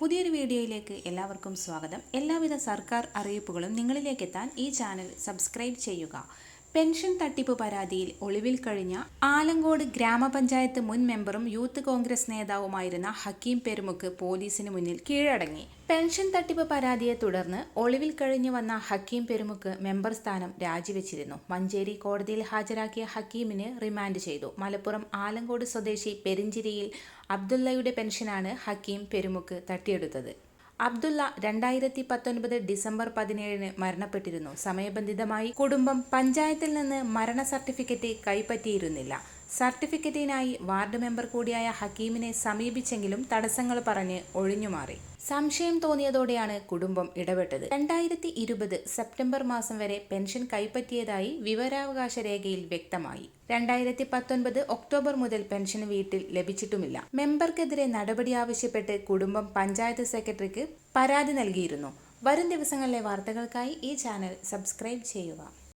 പുതിയൊരു വീഡിയോയിലേക്ക് എല്ലാവർക്കും സ്വാഗതം. എല്ലാവിധ സർക്കാർ അറിയിപ്പുകളും നിങ്ങളിലേക്ക് എത്താൻ ഈ ചാനൽ സബ്സ്ക്രൈബ് ചെയ്യുക. പെൻഷൻ തട്ടിപ്പ് പരാതിയിൽ ഒളിവിൽ കഴിഞ്ഞ ആലങ്കോട് ഗ്രാമപഞ്ചായത്ത് മുൻ മെമ്പറും യൂത്ത് കോൺഗ്രസ് നേതാവുമായിരുന്ന ഹക്കീം പെരുമുക്ക് പോലീസിന് മുന്നിൽ കീഴടങ്ങി. പെൻഷൻ തട്ടിപ്പ് പരാതിയെ തുടർന്ന് ഒളിവിൽ കഴിഞ്ഞു വന്ന ഹക്കീം പെരുമുക്ക് മെമ്പർ സ്ഥാനം രാജിവെച്ചിരുന്നു. മഞ്ചേരി കോടതിയിൽ ഹാജരാക്കിയ ഹക്കീമിന് റിമാൻഡ് ചെയ്തു. മലപ്പുറം ആലങ്കോട് സ്വദേശി പെരിഞ്ചിരിയിൽ അബ്ദുള്ളയുടെ പെൻഷനാണ് ഹക്കീം പെരുമുക്ക് തട്ടിയെടുത്തത്. അബ്ദുള്ള രണ്ടായിരത്തി പത്തൊൻപത് ഡിസംബർ പതിനേഴിന് മരണപ്പെട്ടിരുന്നു. സമയബന്ധിതമായി കുടുംബം പഞ്ചായത്തിൽ നിന്ന് മരണ സർട്ടിഫിക്കറ്റ് കൈപ്പറ്റിയിരുന്നില്ല. സർട്ടിഫിക്കറ്റിനായി വാർഡ് മെമ്പർ കൂടിയായ ഹക്കീമിനെ സമീപിച്ചെങ്കിലും തടസ്സങ്ങൾ പറഞ്ഞ് ഒഴിഞ്ഞുമാറി. സംശയം തോന്നിയതോടെയാണ് കുടുംബം ഇടപെട്ടത്. രണ്ടായിരത്തി ഇരുപത് സെപ്റ്റംബർ മാസം വരെ പെൻഷൻ കൈപ്പറ്റിയതായി വിവരാവകാശ രേഖയിൽ വ്യക്തമായി. രണ്ടായിരത്തി പത്തൊൻപത് ഒക്ടോബർ മുതൽ പെൻഷൻ വീട്ടിൽ ലഭിച്ചിട്ടുമില്ല. മെമ്പർക്കെതിരെ നടപടി ആവശ്യപ്പെട്ട് കുടുംബം പഞ്ചായത്ത് സെക്രട്ടറിക്ക് പരാതി നൽകിയിരുന്നു. വരും ദിവസങ്ങളിലെ വാർത്തകൾക്കായി ഈ ചാനൽ സബ്സ്ക്രൈബ് ചെയ്യുക.